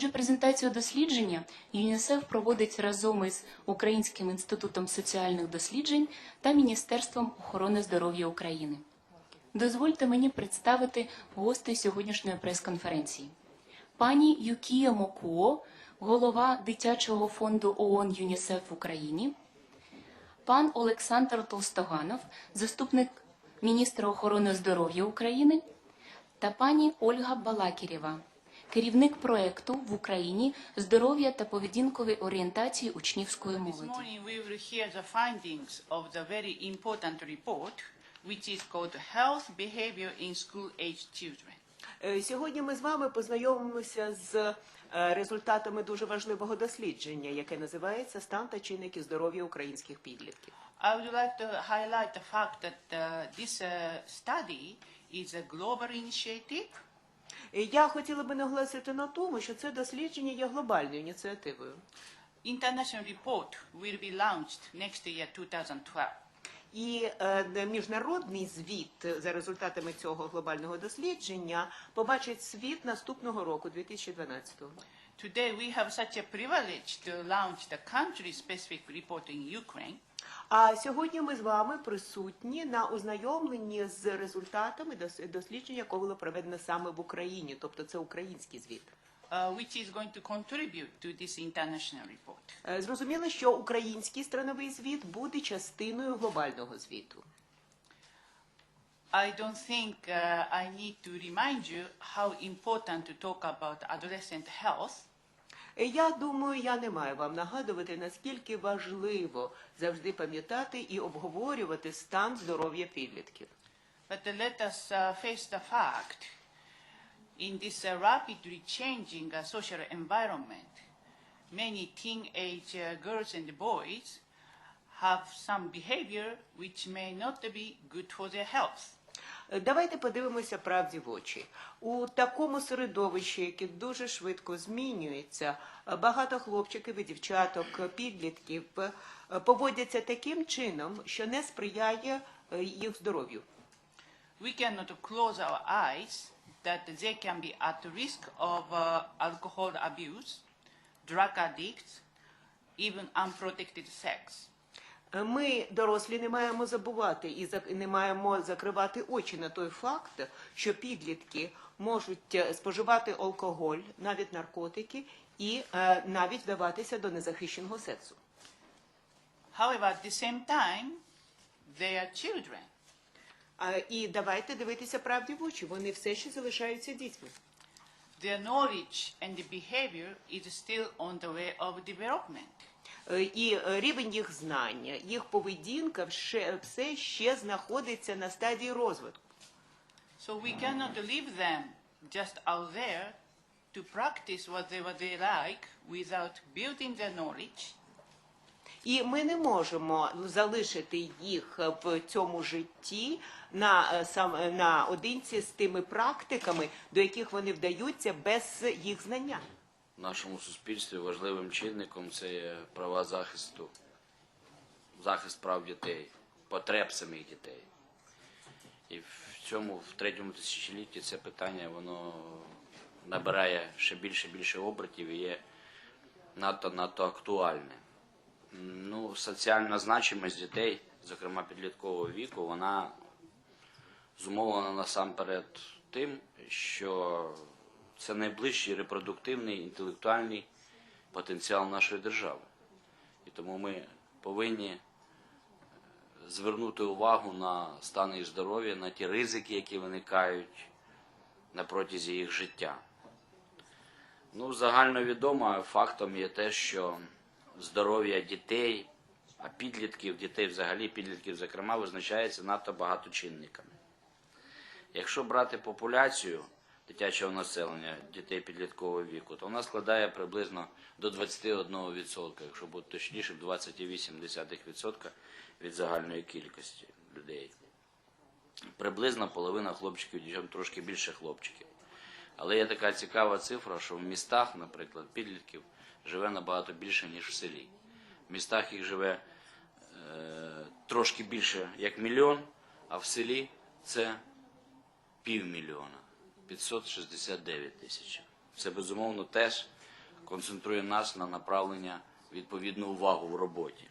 Отже, презентацію дослідження ЮНІСЕФ проводить разом із Українським інститутом соціальних досліджень та Міністерством охорони здоров'я України. Дозвольте мені представити гостей сьогоднішньої прес-конференції. Пані Юкія Мокуо, голова дитячого фонду ООН ЮНІСЕФ в Україні, пан Олександр Толстоганов, заступник міністра охорони здоров'я України, та пані Ольга Балакірєва, керівник проекту в Україні здоров'я та поведінкової орієнтації учнівської молоді. Health Behavior in School-Age Children. Е, Сьогодні ми з вами познайомимося з е, результатами дуже важливого дослідження, яке називається Стан та чинники здоров'я українських підлітків. I would like to highlight the fact that uh, this uh, study is a global initiative Я хотіла би наголосити на тому, що це дослідження є глобальною ініціативою. International report will be launched next year, 2012. І е, міжнародний звіт за результатами цього глобального дослідження побачить світ наступного року, 2012-го. Today we have such a privilege to launch the country-specific report in Ukraine. А сьогодні ми з вами присутні на ознайомленні з результатами дос- дослідження, яке було проведено саме в Україні, тобто це український звіт. uh, which is going to contribute to this international report. Е, Зрозуміло, що український страновий звіт буде частиною глобального звіту. I don't think uh, I need to remind you how important to talk about adolescent health. Е, Я думаю, я не маю вам нагадувати, наскільки важливо завжди пам'ятати і обговорювати стан здоров'я підлітків. But uh, let us uh, face the fact in this uh, rapidly changing uh, social environment, many teenage uh, girls and boys have some behavior which may not be good for their health. Е, Давайте подивимося правді в очі. У такому середовищі, яке дуже швидко змінюється, е, багато хлопчиків і дівчаток, е, підлітків е, поводяться таким чином, що не сприяє е, їх здоров'ю. we cannot close our eyes that they can be at risk of uh, alcohol abuse, drug addicts, even unprotected sex. Ми, дорослі, не маємо забувати і не маємо закривати очі на той факт, що підлітки можуть е, споживати алкоголь, навіть наркотики, і е, навіть вдаватися до незахищеного сексу. However, at the same time, they are children. А, І давайте дивитися правді в очі. Вони все ще залишаються дітьми. Their knowledge and behavior is still on the way of development. Е, І е, рівень їх знання, їх поведінка все ще знаходиться на стадії розвитку. So we cannot leave them just out there to practice whatever they like without building their knowledge І ми не можемо залишити їх в цьому житті на е, сам наодинці з тими практиками, до яких вони вдаються без їх знання. Нашому суспільстві важливим чинником це є права захисту, захист прав дітей, потреб самих дітей. І в цьому, в третьому тисячолітті, це питання воно набирає ще більше і більше обертів і є надто надто актуальне. Ну, соціальна значимість дітей, зокрема підліткового віку, вона зумовлена насамперед тим, що це найближчий репродуктивний інтелектуальний потенціал нашої держави. І тому ми повинні е, звернути увагу на стан їх здоров'я, на ті ризики, які виникають на протязі їх життя. Ну, загальновідомо фактом є те, що здоров'я дітей, а підлітків, дітей взагалі, підлітків, зокрема, визначається надто багато чинниками. Якщо брати популяцію дитячого населення, дітей підліткового віку, то вона складає приблизно до 21%, якщо бути точніше, 28% від загальної кількості людей. Приблизно половина хлопчиків, дівчат, трошки більше хлопчиків. Але є така цікава цифра, що в містах, наприклад, підлітків живе набагато більше, ніж в селі. В містах їх живе е, трошки більше як мільйон, а в селі це півмільйона 569 тисяч. Це безумовно теж концентрує нас на направлення відповідну увагу в роботі.